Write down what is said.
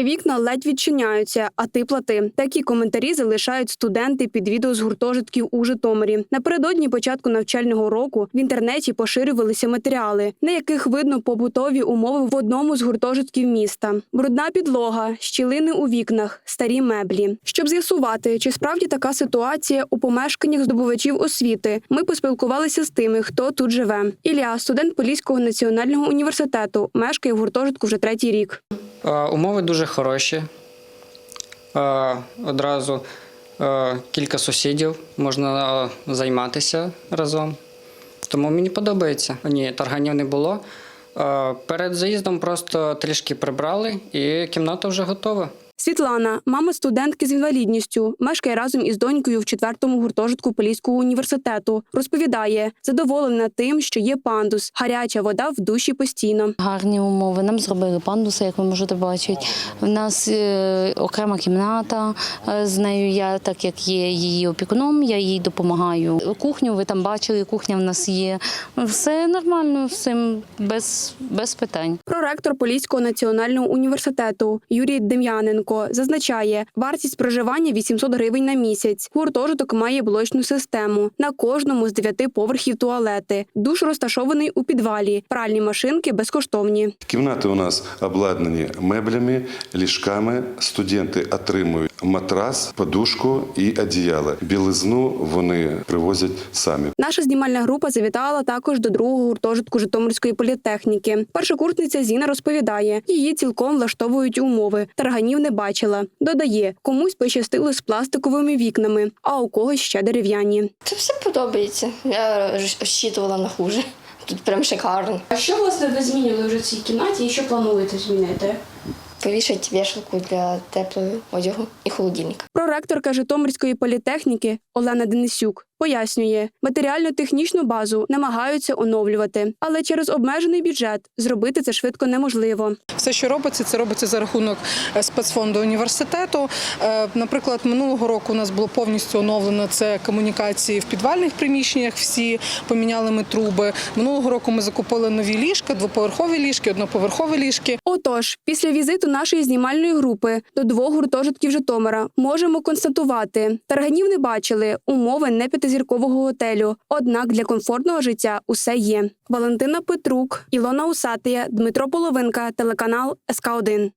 Вікна ледь відчиняються, а ти плати. Такі коментарі залишають студенти під відео з гуртожитків у Житомирі. Напередодні початку навчального року в інтернеті поширювалися матеріали, на яких видно побутові умови в одному з гуртожитків міста: брудна підлога, щілини у вікнах, старі меблі. Щоб з'ясувати, чи справді така ситуація у помешканнях здобувачів освіти, ми поспілкувалися з тими, хто тут живе. Ілля, студент Поліського національного університету, мешкає в гуртожитку вже третій рік. Е, Умови дуже хороші. Е, Одразу е, кілька сусідів можна займатися разом. Тому мені подобається. Ні, тарганів не було. Перед заїздом просто трішки прибрали, і кімната вже готова. Світлана, мама студентки з інвалідністю, мешкає разом із донькою в четвертому гуртожитку Поліського університету. Розповідає, задоволена тим, що є пандус, гаряча вода в душі постійно. Гарні умови. Нам зробили пандуси, як ви можете бачити. У нас е, окрема кімната е, з нею. Я, так як є її опікуном, я їй допомагаю. Кухню ви там бачили, кухня в нас є. Все нормально, всім без, без питань. Проректор Поліського національного університету Юрій Дем'яненко зазначає, вартість проживання 800 гривень на місяць. Гуртожиток має блочну систему. На кожному з дев'яти поверхів туалети. Душ розташований у підвалі. Пральні машинки безкоштовні. Кімнати у нас обладнані меблями, ліжками. Студенти отримують матрас, подушку і одіяло. Білизну вони привозять самі. Наша знімальна група завітала також до другого гуртожитку Житомирської політехніки. Першокурсниця Зіна розповідає, її цілком влаштовують умови. Тарганів не бачила. Додає, комусь пощастило з пластиковими вікнами, а у когось ще дерев'яні. Це все подобається. Я розчитувала на хуже. Тут прям шикарно. А що власне ви змінили вже в цій кімнаті і що плануєте змінити? Повішать вішалку для теплого одягу і холодильника. Проректорка Житомирської політехніки Олена Денисюк пояснює, матеріально-технічну базу намагаються оновлювати, але через обмежений бюджет зробити це швидко неможливо. Все, що робиться, це робиться за рахунок е, спецфонду університету. Е, Наприклад, минулого року у нас було повністю оновлено це комунікації в підвальних приміщеннях. Всі поміняли ми труби. Минулого року ми закупили нові ліжка, двоповерхові ліжки, одноповерхові ліжки. Отож, після візиту нашої знімальної групи до двох гуртожитків Житомира можемо констатувати, тарганів не бачили, умови не п'ятизіркового готелю. Однак для комфортного життя усе є. Валентина Петрук, Ілона Усатия, Дмитро Половинка, телеканал СК 1